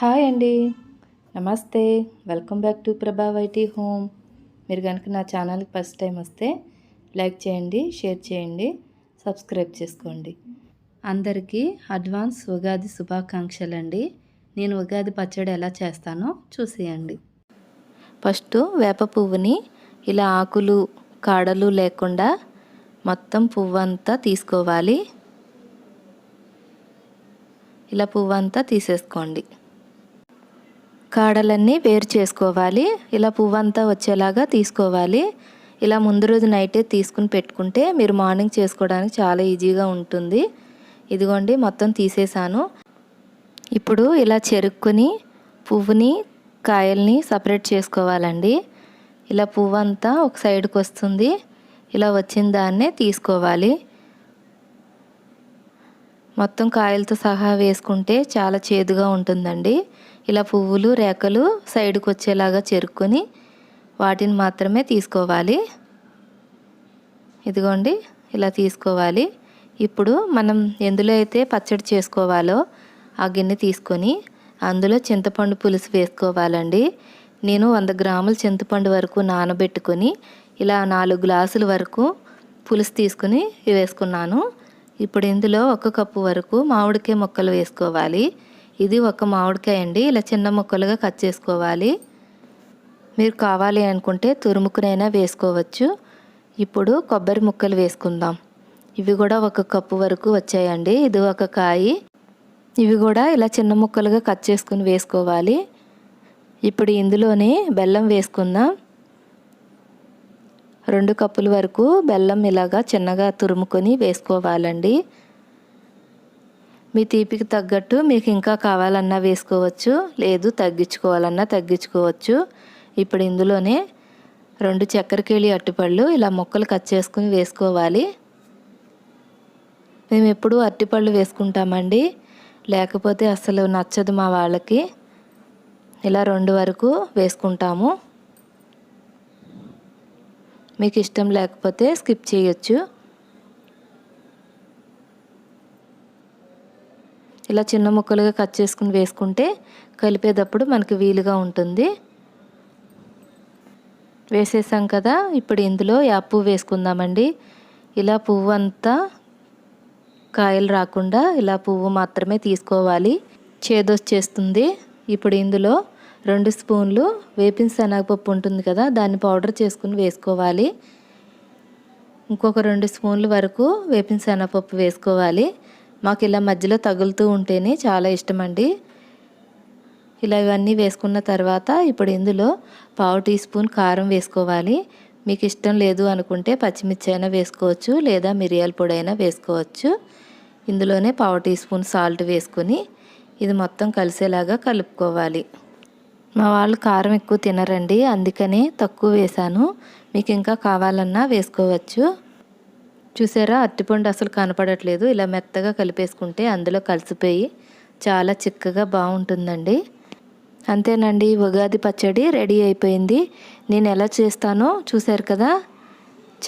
Hi అండి. నమస్తే. Welcome back to ప్రభావైటీ హోమ్. మీరు కనుక నా ఛానల్కి ఫస్ట్ టైం వస్తే లైక్ చేయండి షేర్ చేయండి సబ్స్క్రైబ్ చేసుకోండి. అందరికీ అడ్వాన్స్ ఉగాది శుభాకాంక్షలు అండి నేను ఉగాది పచ్చడి ఎలా చేస్తానో చూసేయండి. ఫస్ట్ వేప పువ్వుని ఇలా ఆకులు కాడలు లేకుండా మొత్తం పువ్వు అంతా తీసుకోవాలి. ఇలా పువ్వు అంతా తీసేసుకోండి. కాడలన్నీ వేరు చేసుకోవాలి. ఇలా పువ్వంతా వచ్చేలాగా తీసుకోవాలి. ఇలా ముందు రోజు నైటే తీసుకుని పెట్టుకుంటే మీరు మార్నింగ్ చేసుకోవడానికి చాలా ఈజీగా ఉంటుంది. ఇదిగోండి మొత్తం తీసేసాను. ఇప్పుడు ఇలా చెరుక్కుని పువ్వుని కాయల్ని సపరేట్ చేసుకోవాలండి. ఇలా పువ్వు అంతా ఒక సైడ్కి వస్తుంది. ఇలా వచ్చిన దాన్నే తీసుకోవాలి. మొత్తం కాయలతో సహా వేసుకుంటే చాలా చేదుగా ఉంటుందండి. ఇలా పువ్వులు రేఖలు సైడ్కి వచ్చేలాగా చెరుక్కొని వాటిని మాత్రమే తీసుకోవాలి. ఇదిగోండి ఇలా తీసుకోవాలి. ఇప్పుడు మనం ఎందులో అయితే పచ్చడి చేసుకోవాలో ఆ గిన్నె తీసుకొని అందులో చింతపండు పులుసు వేసుకోవాలండి. నేను వంద గ్రాముల చింతపండు వరకు నానబెట్టుకొని ఇలా నాలుగు గ్లాసుల వరకు పులుసు తీసుకుని వేసుకున్నాను. ఇప్పుడు ఇందులో ఒక కప్పు వరకు మామిడికాయ ముక్కలు వేసుకోవాలి. ఇది ఒక మామిడికాయ అండి. ఇలా చిన్న ముక్కలుగా కట్ చేసుకోవాలి. మీరు కావాలి అనుకుంటే తురుముకునైనా వేసుకోవచ్చు. ఇప్పుడు కొబ్బరి ముక్కలు వేసుకుందాం. ఇవి కూడా ఒక కప్పు వరకు వచ్చాయండి. ఇది ఒక కాయి. ఇవి కూడా ఇలా చిన్న ముక్కలుగా కట్ చేసుకుని వేసుకోవాలి. ఇప్పుడు ఇందులోనే బెల్లం వేసుకుందాం. రెండు కప్పుల వరకు బెల్లం ఇలాగా చిన్నగా తురుముకొని వేసుకోవాలండి. మీ తీపికి తగ్గట్టు మీకు ఇంకా కావాలన్నా వేసుకోవచ్చు లేదు తగ్గించుకోవాలన్నా తగ్గించుకోవచ్చు. ఇప్పుడు ఇందులోనే రెండు చక్కెరకేళి అట్టిపళ్ళు ఇలా ముక్కలు కట్ చేసుకుని వేసుకోవాలి. మేము ఎప్పుడూ అట్టిపళ్ళు వేసుకుంటామండి. లేకపోతే అసలు నచ్చదు మా వాళ్ళకి. ఇలా రెండు వరకు వేసుకుంటాము. మీకు ఇష్టం లేకపోతే స్కిప్ చేయొచ్చు. ఇలా చిన్న ముక్కలుగా కట్ చేసుకుని వేసుకుంటే కలిపేటప్పుడు మనకి వీలుగా ఉంటుంది. వేసేసాం కదా ఇప్పుడు ఇందులో యాప్ పువ్వు వేసుకుందామండి. ఇలా పువ్వు అంతా కాయలు రాకుండా ఇలా పువ్వు మాత్రమే తీసుకోవాలి. చేదొచ్చేస్తుంది ఇప్పుడు ఇందులో రెండు స్పూన్లు వేపిన శనగపప్పు ఉంటుంది కదా దాన్ని పౌడర్ చేసుకుని వేసుకోవాలి. ఇంకొక రెండు స్పూన్ల వరకు వేపిన శనగపప్పు వేసుకోవాలి. మాకు ఇలా మధ్యలో తగులుతూ ఉంటేనే చాలా ఇష్టం అండి ఇలా ఇవన్నీ వేసుకున్న తర్వాత ఇప్పుడు ఇందులో పావు టీ స్పూన్ కారం వేసుకోవాలి. మీకు ఇష్టం లేదు అనుకుంటే పచ్చిమిర్చి అయినా వేసుకోవచ్చు లేదా మిరియాల పొడి అయినా వేసుకోవచ్చు. ఇందులోనే పావు టీ స్పూన్ సాల్ట్ వేసుకొని ఇది మొత్తం కలిసేలాగా కలుపుకోవాలి. మా వాళ్ళు కారం ఎక్కువ తినరండి అందుకనే తక్కువ వేశాను. మీకు ఇంకా కావాలన్నా వేసుకోవచ్చు. చూసారా? అరటిపండు అసలు కనపడట్లేదు. ఇలా మెత్తగా కలిపేసుకుంటే అందులో కలిసిపోయి చాలా చిక్కగా బాగుంటుందండి. అంతేనండి ఉగాది పచ్చడి రెడీ అయిపోయింది. నేను ఎలా చేస్తానో చూశారు కదా?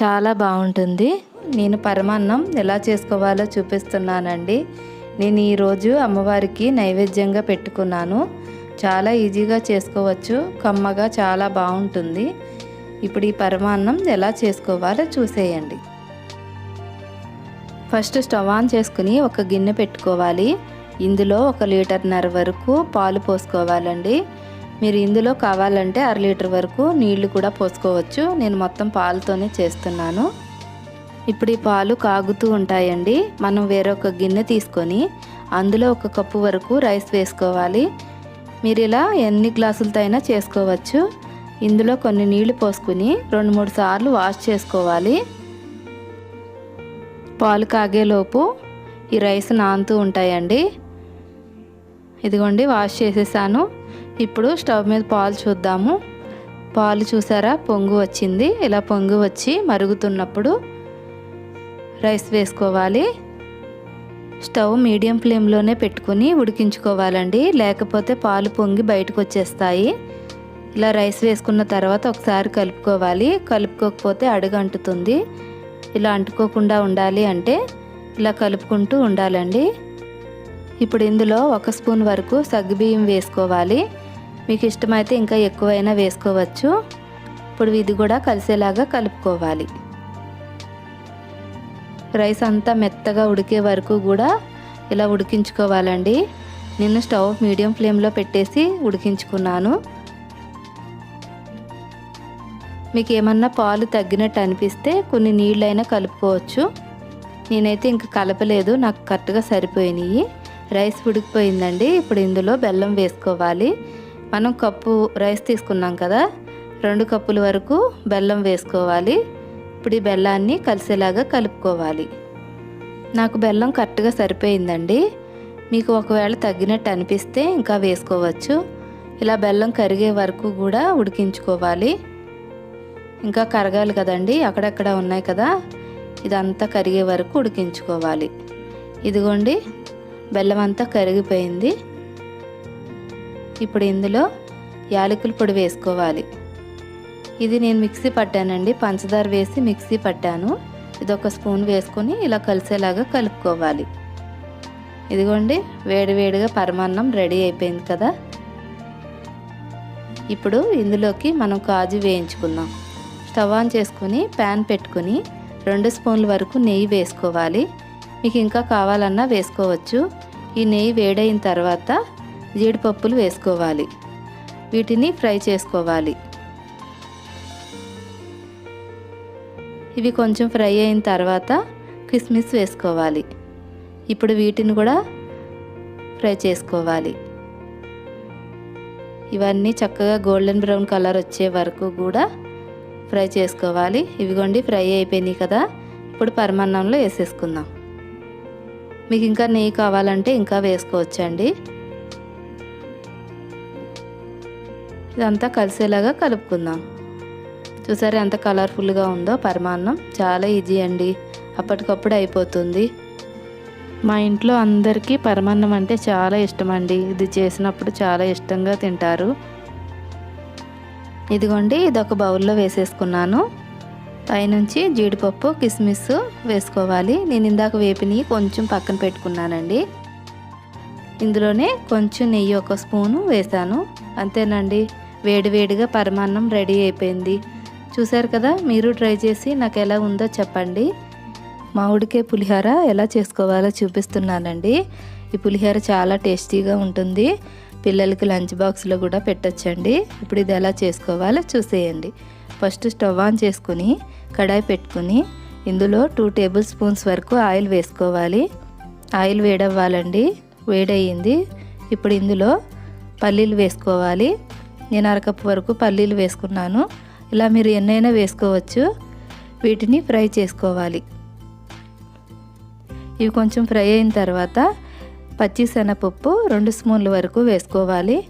చాలా బాగుంటుంది. నేను పరమాన్నం ఎలా చేసుకోవాలో చూపిస్తున్నానండి. నేను ఈరోజు అమ్మవారికి నైవేద్యంగా పెట్టుకున్నాను. చాలా ఈజీగా చేసుకోవచ్చు. కమ్మగా చాలా బాగుంటుంది. ఇప్పుడు ఈ పరమాన్నం ఎలా చేసుకోవాలో చూసేయండి. ఫస్ట్ స్టవ్ ఆన్ చేసుకుని ఒక గిన్నె పెట్టుకోవాలి. ఇందులో ఒక లీటర్న్నర వరకు పాలు పోసుకోవాలండి. మీరు ఇందులో కావాలంటే అర లీటర్ వరకు నీళ్ళు కూడా పోసుకోవచ్చు. నేను మొత్తం పాలతోనే చేస్తున్నాను. ఇప్పుడు ఈ పాలు కాగుతూ ఉంటాయండి. మనం వేరొక గిన్నె తీసుకొని అందులో ఒక కప్పు వరకు రైస్ వేసుకోవాలి. మీరు ఇలా ఎన్ని గ్లాసులతో అయినా చేసుకోవచ్చు. ఇందులో కొన్ని నీళ్ళు పోసుకుని రెండు మూడు సార్లు వాష్ చేసుకోవాలి. పాలు కాగేలోపు ఈ రైస్ నానుతూ ఉంటాయండి. ఇదిగోండి వాష్ చేసేసాను. ఇప్పుడు స్టవ్ మీద పాలు చూద్దాము. పాలు చూసారా? పొంగు వచ్చింది. ఇలా పొంగు వచ్చి మరుగుతున్నప్పుడు రైస్ వేసుకోవాలి. స్టవ్ మీడియం ఫ్లేమ్లోనే పెట్టుకుని ఉడికించుకోవాలండి. లేకపోతే పాలు పొంగి బయటకు వచ్చేస్తాయి ఇలా రైస్ వేసుకున్న తర్వాత ఒకసారి కలుపుకోవాలి. కలుపుకోకపోతే అడుగు అంటుతుంది ఇలా అంటుకోకుండా ఉండాలి అంటే ఇలా కలుపుకుంటూ ఉండాలండి. ఇప్పుడు ఇందులో ఒక స్పూన్ వరకు సగ్గుబియ్యం వేసుకోవాలి. మీకు ఇష్టమైతే ఇంకా ఎక్కువైనా వేసుకోవచ్చు. ఇప్పుడు ఇది కూడా కలిసేలాగా కలుపుకోవాలి. రైస్ అంతా మెత్తగా ఉడికే వరకు కూడా ఇలా ఉడికించుకోవాలండి. నేను స్టవ్ మీడియం ఫ్లేమ్లో పెట్టేసి ఉడికించుకున్నాను. మీకు ఏమన్నా పాలు తగ్గినట్టు అనిపిస్తే కొన్ని నీళ్ళైనా కలుపుకోవచ్చు. నేనైతే ఇంక కలపలేదు నాకు కరెక్ట్గా సరిపోయినాయి. రైస్ ఉడికిపోయిందండి ఇప్పుడు ఇందులో బెల్లం వేసుకోవాలి. మనం కప్పు రైస్ తీసుకున్నాం కదా రెండు కప్పుల వరకు బెల్లం వేసుకోవాలి. ఇప్పుడు ఈ బెల్లాన్ని కలిసేలాగా కలుపుకోవాలి. నాకు బెల్లం కరెక్ట్గా సరిపోయిందండి. మీకు ఒకవేళ తగ్గినట్టు అనిపిస్తే ఇంకా వేసుకోవచ్చు. ఇలా బెల్లం కరిగే వరకు కూడా ఉడికించుకోవాలి. ఇంకా కరగాలి కదండి అక్కడక్కడ ఉన్నాయి కదా. ఇదంతా కరిగే వరకు ఉడికించుకోవాలి. ఇదిగోండి బెల్లం అంతా కరిగిపోయింది. ఇప్పుడు ఇందులో యాలకుల పొడి వేసుకోవాలి. ఇది నేను మిక్సీ పట్టానండి పంచదార వేసి మిక్సీ పట్టాను. ఇది ఒక స్పూన్ వేసుకొని ఇలా కలిసేలాగా కలుపుకోవాలి. ఇదిగోండి వేడివేడిగా పరమాన్నం రెడీ అయిపోయింది కదా. ఇప్పుడు ఇందులోకి మనం కాజు వేయించుకుందాం. స్టవ్ ఆన్ చేసుకుని ప్యాన్ పెట్టుకుని రెండు స్పూన్ల వరకు నెయ్యి వేసుకోవాలి. మీకు ఇంకా కావాలన్నా వేసుకోవచ్చు. ఈ నెయ్యి వేడైన తర్వాత జీడిపప్పులు వేసుకోవాలి. వీటిని ఫ్రై చేసుకోవాలి. ఇవి కొంచెం ఫ్రై అయిన తర్వాత కిస్మిస్ వేసుకోవాలి. ఇప్పుడు వీటిని కూడా ఫ్రై చేసుకోవాలి. ఇవన్నీ చక్కగా గోల్డెన్ బ్రౌన్ కలర్ వచ్చే వరకు కూడా ఫ్రై చేసుకోవాలి. ఇవిగోండి ఫ్రై అయిపోయినాయి కదా. ఇప్పుడు పరమాన్నంలో వేసేసుకుందాం. మీకు ఇంకా నెయ్యి కావాలంటే ఇంకా వేసుకోవచ్చండి. ఇదంతా కలిసేలాగా కలుపుకుందాం. చూసారు ఎంత కలర్ఫుల్గా ఉందో పరమాన్నం. చాలా ఈజీ అండి. అప్పటికప్పుడు అయిపోతుంది. మా ఇంట్లో అందరికీ పరమాన్నం అంటే చాలా ఇష్టం అండి ఇది చేసినప్పుడు చాలా ఇష్టంగా తింటారు. ఇదిగోండి ఇది ఒక బౌల్లో వేసేసుకున్నాను. పైనుంచి జీడిపప్పు కిస్మిస్ వేసుకోవాలి. నేను ఇందాక వేపిని కొంచెం పక్కన పెట్టుకున్నానండి. ఇందులోనే కొంచెం నెయ్యి ఒక స్పూను వేసాను అంతేనండి వేడివేడిగా పరమాన్నం రెడీ అయిపోయింది. చూశారు కదా మీరు ట్రై చేసి నాకు ఎలా ఉందో చెప్పండి. మామిడికాయ పులిహోర ఎలా చేసుకోవాలో చూపిస్తున్నానండి. ఈ పులిహోర చాలా టేస్టీగా ఉంటుంది. పిల్లలకి లంచ్ బాక్స్లో కూడా పెట్టచ్చండి. ఇప్పుడు ఇది ఎలా చేసుకోవాలో చూసేయండి. ఫస్ట్ స్టవ్ ఆన్ చేసుకుని కడాయి పెట్టుకుని ఇందులో టూ టేబుల్ స్పూన్స్ వరకు ఆయిల్ వేసుకోవాలి. ఆయిల్ వేడవ్వాలండి. వేడయ్యింది. ఇప్పుడు ఇందులో పల్లీలు వేసుకోవాలి. నేను అరకప్పు వరకు పల్లీలు వేసుకున్నాను. ఇలా మీరు ఎన్నైనా వేసుకోవచ్చు. వీటిని ఫ్రై చేసుకోవాలి. ఇవి కొంచెం ఫ్రై అయిన తర్వాత పచ్చి శనగపప్పు రెండు స్పూన్ల వరకు వేసుకోవాలి.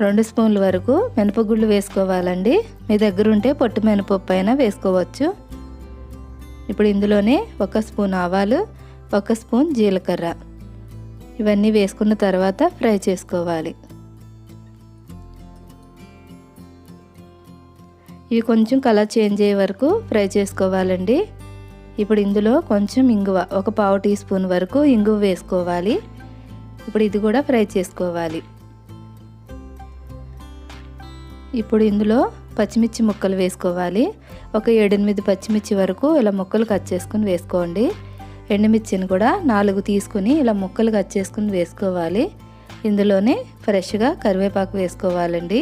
రెండు స్పూన్ల వరకు మినపగుళ్ళు వేసుకోవాలండి. మీ దగ్గర ఉంటే పొట్టు మినపప్పు అయినా వేసుకోవచ్చు. ఇప్పుడు ఇందులోనే ఒక స్పూన్ ఆవాలు ఒక స్పూన్ జీలకర్ర. ఇవన్నీ వేసుకున్న తర్వాత ఫ్రై చేసుకోవాలి. ఇవి కొంచెం కలర్ చేంజ్ అయ్యే వరకు ఫ్రై చేసుకోవాలండి. ఇప్పుడు ఇందులో కొంచెం ఇంగువ ఒక పావు టీ స్పూన్ వరకు ఇంగువ వేసుకోవాలి. ఇప్పుడు ఇది కూడా ఫ్రై చేసుకోవాలి. ఇప్పుడు ఇందులో పచ్చిమిర్చి ముక్కలు వేసుకోవాలి. ఒక ఏడెనిమిది పచ్చిమిర్చి వరకు ఇలా ముక్కలు కట్ చేసుకుని వేసుకోండి. ఎండుమిర్చిని కూడా నాలుగు తీసుకుని ఇలా ముక్కలు కట్ చేసుకుని వేసుకోవాలి. ఇందులోనే ఫ్రెష్గా కరివేపాకు వేసుకోవాలండి.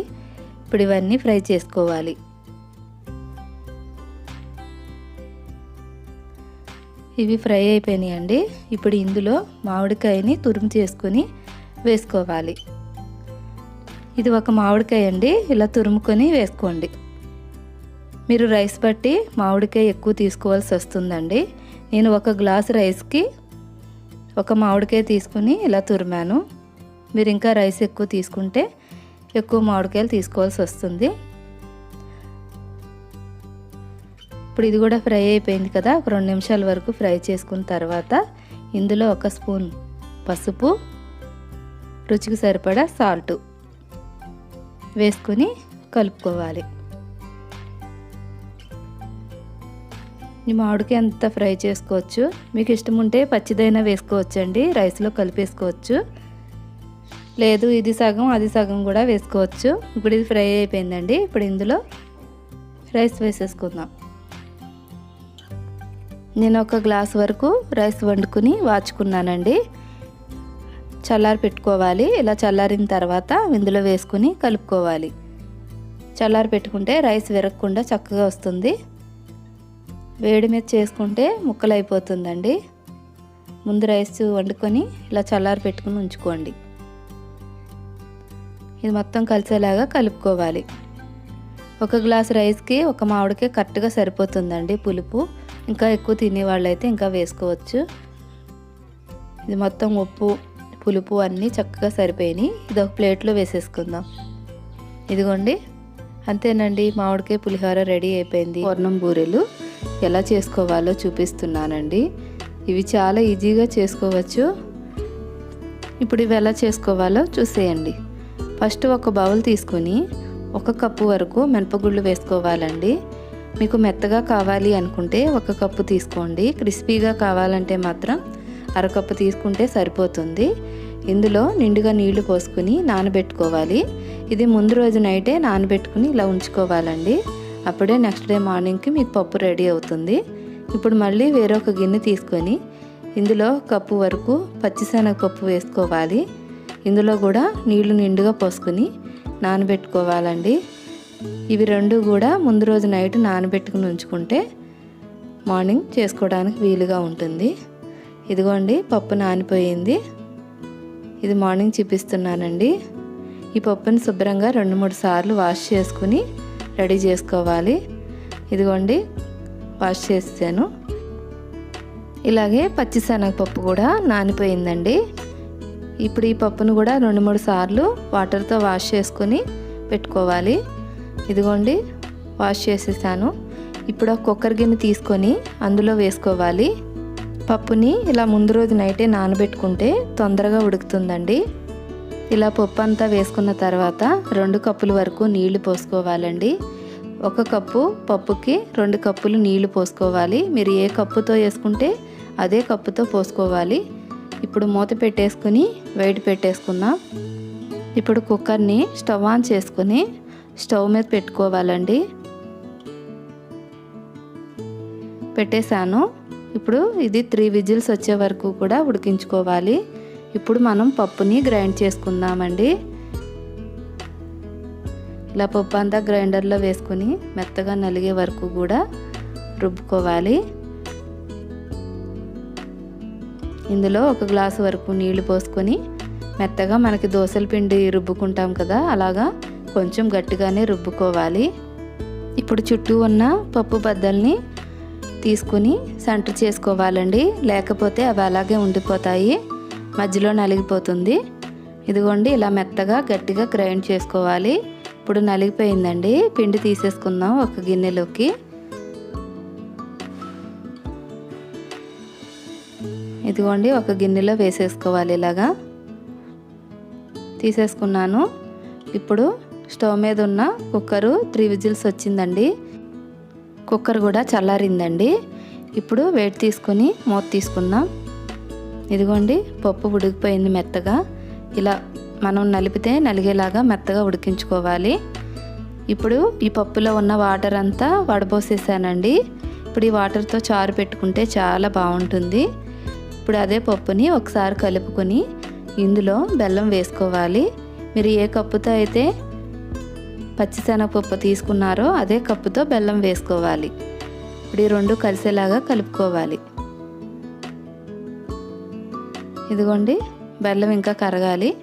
ఇప్పుడు ఇవన్నీ ఫ్రై చేసుకోవాలి. ఇవి ఫ్రై అయిపోయినాయండి. ఇప్పుడు ఇందులో మామిడికాయని తురుము చేసుకొని వేసుకోవాలి. ఇది ఒక మామిడికాయ అండి. ఇలా తురుముకొని వేసుకోండి. మీరు రైస్ బట్టి మామిడికాయ ఎక్కువ తీసుకోవాల్సి వస్తుందండి. నేను ఒక గ్లాస్ రైస్కి ఒక మామిడికాయ తీసుకుని ఇలా తురిమాను. మీరు ఇంకా రైస్ ఎక్కువ తీసుకుంటే ఎక్కువ మామిడికాయలు తీసుకోవాల్సి వస్తుంది. ఇప్పుడు ఇది కూడా ఫ్రై అయిపోయింది కదా. ఒక రెండు నిమిషాల వరకు ఫ్రై చేసుకున్న తర్వాత ఇందులో ఒక స్పూన్ పసుపు రుచికి సరిపడా సాల్ట్ వేసుకొని కలుపుకోవాలి. ఈ మామిడికాయ అంత ఫ్రై చేసుకోవచ్చు. మీకు ఇష్టం ఉంటే పచ్చిదైనా వేసుకోవచ్చు అండి రైస్లో కలిపేసుకోవచ్చు. లేదు ఇది సగం అది సగం కూడా వేసుకోవచ్చు. ఇప్పుడు ఇది ఫ్రై అయిపోయిందండి. ఇప్పుడు ఇందులో రైస్ వేసేసుకుందాం. నేను ఒక గ్లాస్ వరకు రైస్ వండుకుని వాచుకున్నానండి. చల్లారి పెట్టుకోవాలి. ఇలా చల్లారిన తర్వాత ఇందులో వేసుకుని కలుపుకోవాలి. చల్లారి పెట్టుకుంటే రైస్ విరగకుండా చక్కగా వస్తుంది. వేడి మీద చేసుకుంటే ముక్కలు అయిపోతుందండి ముందు రైస్ వండుకొని ఇలా చల్లారి పెట్టుకుని ఉంచుకోండి. ఇది మొత్తం కలిసేలాగా కలుపుకోవాలి. ఒక గ్లాస్ రైస్కి ఒక మామిడికి కరెక్ట్గా సరిపోతుందండి పులుపు. ఇంకా ఎక్కువ తినేవాళ్ళు ఇంకా వేసుకోవచ్చు. ఇది మొత్తం ఉప్పు పులుపు అన్నీ చక్కగా సరిపోయినాయి. ఇది ఒక ప్లేట్లో వేసేసుకుందాం. ఇదిగోండి. అంతేనండి మామిడికాయ పులిహోర రెడీ అయిపోయింది. పూర్ణం బూరెలు ఎలా చేసుకోవాలో చూపిస్తున్నానండి. ఇవి చాలా ఈజీగా చేసుకోవచ్చు. ఇప్పుడు ఇవి ఎలా చేసుకోవాలో చూసేయండి. ఫస్ట్ ఒక బౌల్ తీసుకొని ఒక కప్పు వరకు మినపగుళ్ళు వేసుకోవాలండి. మీకు మెత్తగా కావాలి అనుకుంటే ఒక కప్పు తీసుకోండి. క్రిస్పీగా కావాలంటే మాత్రం అరకప్పు తీసుకుంటే సరిపోతుంది. ఇందులో నిండుగా నీళ్ళు పోసుకుని నానబెట్టుకోవాలి. ఇది ముందు రోజు నైటే నానబెట్టుకుని ఇలా ఉంచుకోవాలండి. అప్పుడే నెక్స్ట్ డే మార్నింగ్కి మీకు పప్పు రెడీ అవుతుంది. ఇప్పుడు మళ్ళీ వేరొక గిన్నె తీసుకొని ఇందులో కప్పు వరకు పచ్చిశనగపప్పు వేసుకోవాలి. ఇందులో కూడా నీళ్ళు నిండుగా పోసుకుని నానబెట్టుకోవాలండి. ఇవి రెండు కూడా ముందు రోజు నైట్ నానబెట్టుకుని ఉంచుకుంటే మార్నింగ్ చేసుకోవడానికి వీలుగా ఉంటుంది. ఇదిగోండి పప్పు నానిపోయింది. ఇది మార్నింగ్ చూపిస్తున్నానండి. ఈ పప్పుని శుభ్రంగా రెండు మూడు సార్లు వాష్ చేసుకుని రెడీ చేసుకోవాలి. ఇదిగోండి వాష్ చేసాను ఇలాగే పచ్చిశనగపప్పు కూడా నానిపోయిందండి. ఇప్పుడు ఈ పప్పును కూడా రెండు మూడు సార్లు వాటర్తో వాష్ చేసుకుని పెట్టుకోవాలి. ఇదిగోండి వాష్ చేసేసాను. ఇప్పుడు ఒక కుక్కర్ గిన్నె తీసుకొని అందులో వేసుకోవాలి. పప్పుని ఇలా ముందు రోజు నైటే నానబెట్టుకుంటే తొందరగా ఉడుకుతుందండి. ఇలా పప్పు అంతా వేసుకున్న తర్వాత రెండు కప్పుల వరకు నీళ్ళు పోసుకోవాలండి. ఒక కప్పు పప్పుకి రెండు కప్పులు నీళ్ళు పోసుకోవాలి. మీరు ఏ కప్పుతో వేసుకుంటే అదే కప్పుతో పోసుకోవాలి. ఇప్పుడు మూత పెట్టేసుకుని వెయిట్ పెట్టేసుకుందాం. ఇప్పుడు కుక్కర్ని స్టవ్ ఆన్ చేసుకుని స్టవ్ మీద పెట్టుకోవాలండి. పెట్టేశాను. ఇప్పుడు ఇది త్రీ విజిల్స్ వచ్చే వరకు కూడా ఉడికించుకోవాలి. ఇప్పుడు మనం పప్పుని గ్రైండ్ చేసుకుందామండి. ఇలా పప్పు అంతా గ్రైండర్లో వేసుకుని మెత్తగా నలిగే వరకు కూడా రుబ్బుకోవాలి. ఇందులో ఒక గ్లాసు వరకు నీళ్ళు పోసుకొని మెత్తగా మనకి దోశల పిండి రుబ్బుకుంటాం కదా అలాగా కొంచెం గట్టిగానే రుబ్బుకోవాలి. ఇప్పుడు చుట్టూ ఉన్న పప్పు బద్దల్ని తీసుకుని సెంటర్ చేసుకోవాలండి. లేకపోతే అవి అలాగే ఉండిపోతాయి. మధ్యలో నలిగిపోతుంది. ఇదిగోండి ఇలా మెత్తగా గట్టిగా గ్రైండ్ చేసుకోవాలి. ఇప్పుడు నలిగిపోయిందండి. పిండి తీసేసుకుందాం ఒక గిన్నెలోకి. ఇదిగోండి ఒక గిన్నెలో వేసేసుకోవాలి ఇలాగా. తీసేసుకున్నాను. ఇప్పుడు స్టవ్ మీద ఉన్న కుక్కరు త్రీ విజిల్స్ వచ్చిందండి. కుక్కర్ కూడా చల్లారిందండి. ఇప్పుడు వేడి తీసుకొని మూత తీసుకుందాం. ఇదిగోండి పప్పు ఉడికిపోయింది మెత్తగా. ఇలా మనం నలిపితే నలిగేలాగా మెత్తగా ఉడికించుకోవాలి. ఇప్పుడు ఈ పప్పులో ఉన్న వాటర్ అంతా వడబోసేసానండి. ఇప్పుడు ఈ వాటర్తో చారు పెట్టుకుంటే చాలా బాగుంటుంది. ఇప్పుడు అదే పప్పుని ఒకసారి కలుపుకొని ఇందులో బెల్లం వేసుకోవాలి. మీరు ఏ కప్పుతో అయితే పచ్చిశనగపప్పు తీసుకున్నారో అదే కప్పుతో బెల్లం వేసుకోవాలి. ఇప్పుడు ఈ రెండు కలిసేలాగా కలుపుకోవాలి. ఇదిగోండి బెల్లం ఇంకా కరగాలి.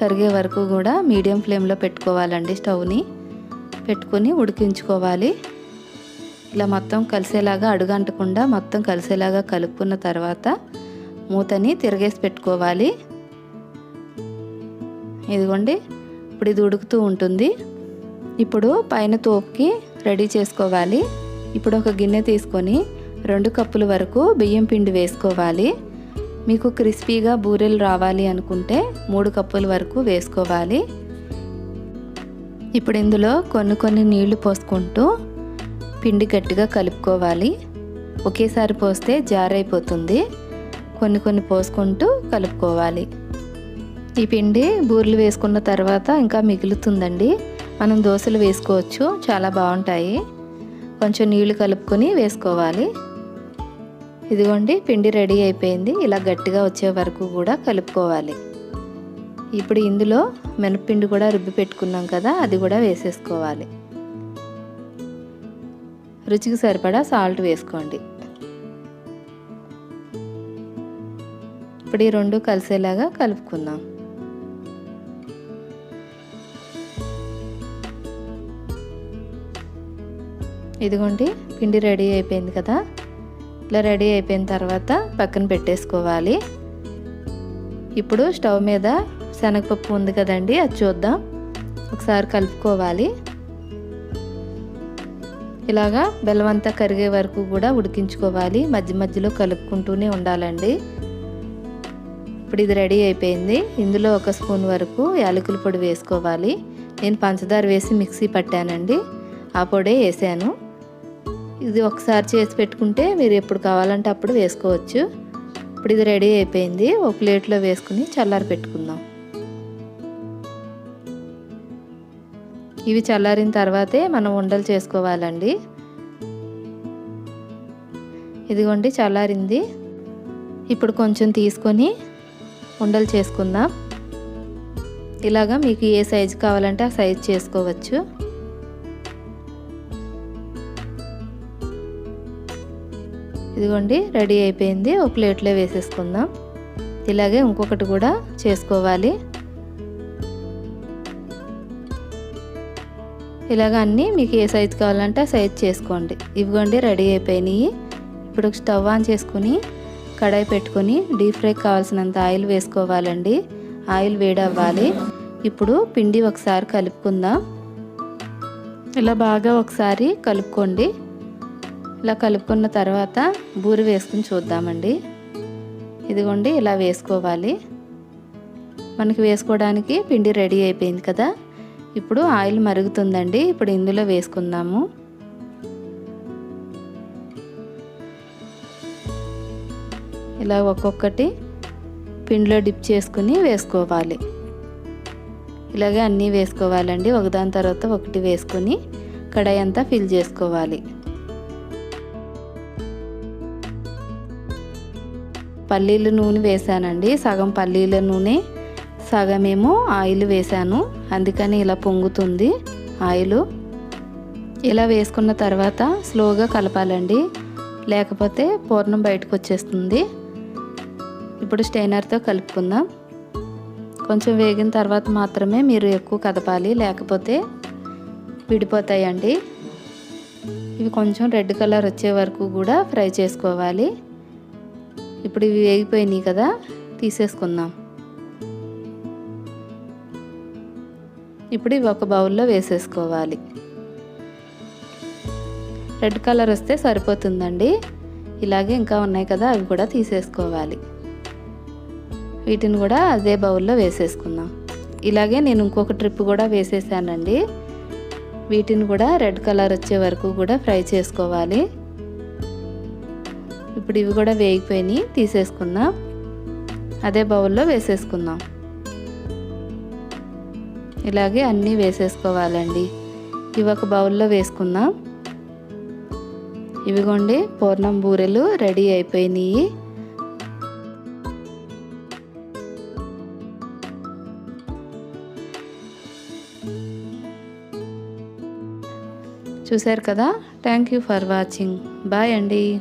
కరిగే వరకు కూడా మీడియం ఫ్లేమ్లో పెట్టుకోవాలండి స్టవ్ని. పెట్టుకొని ఉడికించుకోవాలి. ఇలా మొత్తం కలిసేలాగా అడుగంటకుండా మొత్తం కలిసేలాగా కలుపుకున్న తర్వాత మూతని తిరగేసి పెట్టుకోవాలి. ఇదిగోండి ఇప్పుడు ఇది ఉడుకుతూ ఉంటుంది. ఇప్పుడు పైన తోపుకి రెడీ చేసుకోవాలి. ఇప్పుడు ఒక గిన్నె తీసుకొని రెండు కప్పుల వరకు బియ్యం పిండి వేసుకోవాలి. మీకు క్రిస్పీగా బూరెలు రావాలి అనుకుంటే మూడు కప్పుల వరకు వేసుకోవాలి. ఇప్పుడు ఇందులో కొన్ని కొన్ని నీళ్ళు పోసుకుంటూ పిండి గట్టిగా కలుపుకోవాలి. ఒకేసారి పోస్తే జారైపోతుంది. కొన్ని కొన్ని పోసుకుంటూ కలుపుకోవాలి. ఈ పిండి బూరెలు వేసుకున్న తర్వాత ఇంకా మిగులుతుందండి. మనం దోశలు వేసుకోవచ్చు. చాలా బాగుంటాయి. కొంచెం నీళ్ళు కలుపుకొని వేసుకోవాలి. ఇదిగోండి పిండి రెడీ అయిపోయింది. ఇలా గట్టిగా వచ్చే వరకు కూడా కలుపుకోవాలి. ఇప్పుడు ఇందులో మినప్పిండి కూడా రుబ్బి పెట్టుకున్నాం కదా అది కూడా వేసేసుకోవాలి. రుచికి సరిపడా సాల్ట్ వేసుకోండి. ఇప్పుడు ఈ రెండు కలిసేలాగా కలుపుకుందాం. ఇదిగోండి పిండి రెడీ అయిపోయింది కదా. ఇలా రెడీ అయిపోయిన తర్వాత పక్కన పెట్టేసుకోవాలి. ఇప్పుడు స్టవ్ మీద శనగపప్పు ఉంది కదండి అది చూద్దాం. ఒకసారి కలుపుకోవాలి. ఇలాగా బెల్లం అంతా కరిగే వరకు కూడా ఉడికించుకోవాలి. మధ్య మధ్యలో కలుపుకుంటూనే ఉండాలండి. ఇప్పుడు ఇది రెడీ అయిపోయింది. ఇందులో ఒక స్పూన్ వరకు యాలకుల పొడి వేసుకోవాలి. నేను పంచదార వేసి మిక్సీ పట్టానండి. ఆ పొడే వేసాను. ఇది ఒకసారి చేసి పెట్టుకుంటే మీరు ఎప్పుడు కావాలంటే అప్పుడు వేసుకోవచ్చు. ఇప్పుడు ఇది రెడీ అయిపోయింది. ఒక ప్లేట్లో వేసుకుని చల్లారి పెట్టుకుందాం. ఇవి చల్లారిన తర్వాతే మనం ఉండలు చేసుకోవాలండి. ఇదిగోండి చల్లారింది. ఇప్పుడు కొంచెం తీసుకొని ఉండలు చేసుకుందాం. ఇలాగా మీకు ఏ సైజు కావాలంటే ఆ సైజు చేసుకోవచ్చు. ఇదిగోండి రెడీ అయిపోయింది. ఒక ప్లేట్లో వేసేసుకుందాం. ఇలాగే ఇంకొకటి కూడా చేసుకోవాలి. ఇలాగ అన్నీ మీకు ఏ సైజు కావాలంటే ఆ సైజు చేసుకోండి. ఇవిగోండి రెడీ అయిపోయినాయి. ఇప్పుడు స్టవ్ ఆన్ చేసుకుని కడాయి పెట్టుకొని డీప్ ఫ్రై కావాల్సినంత ఆయిల్ వేసుకోవాలండి. ఆయిల్ వేడవ్వాలి. ఇప్పుడు పిండి ఒకసారి కలుపుకుందాం. ఇలా బాగా ఒకసారి కలుపుకోండి. ఇలా కలుపుకున్న తర్వాత బూరి వేసుకుని చూద్దామండి. ఇదిగోండి ఇలా వేసుకోవాలి. మనకి వేసుకోవడానికి పిండి రెడీ అయిపోయింది కదా. ఇప్పుడు ఆయిల్ మరుగుతుందండి. ఇప్పుడు ఇందులో వేసుకుందాము. ఇలా ఒక్కొక్కటి పిండిలో డిప్ చేసుకుని వేసుకోవాలి. ఇలాగే అన్నీ వేసుకోవాలండి. ఒకదాని తర్వాత ఒకటి వేసుకొని కడాయి అంతా ఫిల్ చేసుకోవాలి. పల్లీల నూనె వేసానండి. సగం పల్లీల నూనె సగమేమో ఆయిల్ వేసాను. అందుకని ఇలా పొంగుతుంది ఆయిల్. ఇలా వేసుకున్న తర్వాత స్లోగా కలపాలండి. లేకపోతే పూర్ణం బయటకు వచ్చేస్తుంది. ఇప్పుడు స్టైనర్తో కలుపుకుందాం. కొంచెం వేగిన తర్వాత మాత్రమే మీరు ఎక్కువ కదపాలి. లేకపోతే విడిపోతాయండి. ఇవి కొంచెం రెడ్ కలర్ వచ్చే వరకు కూడా ఫ్రై చేసుకోవాలి. ఇప్పుడు ఇవి వేగిపోయినాయి కదా తీసేసుకుందాం. ఇప్పుడు ఇవి ఒక బౌల్లో వేసేసుకోవాలి. రెడ్ కలర్ వస్తే సరిపోతుందండి. ఇలాగే ఇంకా ఉన్నాయి కదా అవి కూడా తీసేసుకోవాలి. వీటిని కూడా అదే బౌల్లో వేసేసుకుందాం. ఇలాగే నేను ఇంకొక ట్రిప్ కూడా వేసేసానండి. వీటిని కూడా రెడ్ కలర్ వచ్చే వరకు కూడా ఫ్రై చేసుకోవాలి. ఇప్పుడు ఇవి కూడా వేగిపోయినాయి తీసేసుకుందాం. అదే బౌల్లో వేసేసుకుందాం. ఇలాగే అన్నీ వేసేసుకోవాలండి. ఇవి ఒక బౌల్లో వేసుకుందాం. ఇవిగోండి పూర్ణం బూరెలు రెడీ అయిపోయినాయి. చూశారు కదా? Thank you for watching bye అండి.